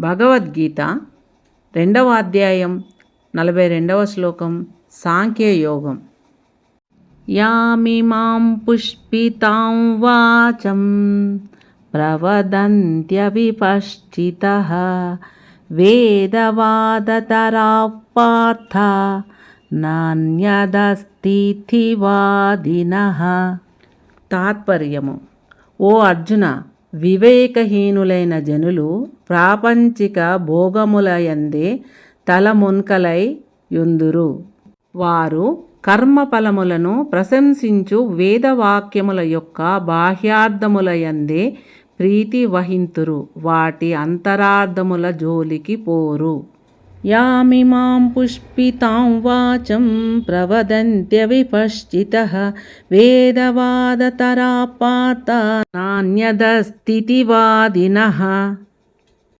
భగవద్గీత రెండవ అధ్యాయం నలభై రెండవ శ్లోకం సాంఖ్యయోగం. యామిమాం పుష్పితాం వాచం ప్రవదంత్యవిపశ్చితः వేదవాదతరా పార్థ నాణ్యదస్థితివాదిన. తాత్పర్యము. ఓ అర్జున వివేకహీనులైన జనులు ప్రాపంచిక భోగములయందే తలమున్కలై యుందురు. వారు కర్మఫలములను ప్రశంసించు వేదవాక్యముల యొక్క బాహ్యార్థములయందే ప్రీతి వహింతురు. వాటి అంతరార్థముల జోలికి పోరు. యామిమాం పుష్పితాం వాచం ప్రవదంత్య విపశ్చిత వేదవాదతరా పాత నాణ్యదస్థితివాదిన